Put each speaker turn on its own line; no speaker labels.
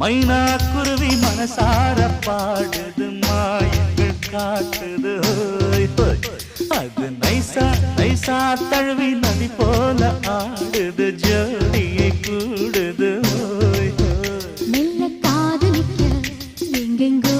மைனா குருவி மனசார பாடுது மாயங்கள் காட்டுது. அது நைசா நைசா தழுவி நதி போல ஆடுது ஜோடியை கூடுது. மெல்ல காதலிக்க எங்கெங்கோ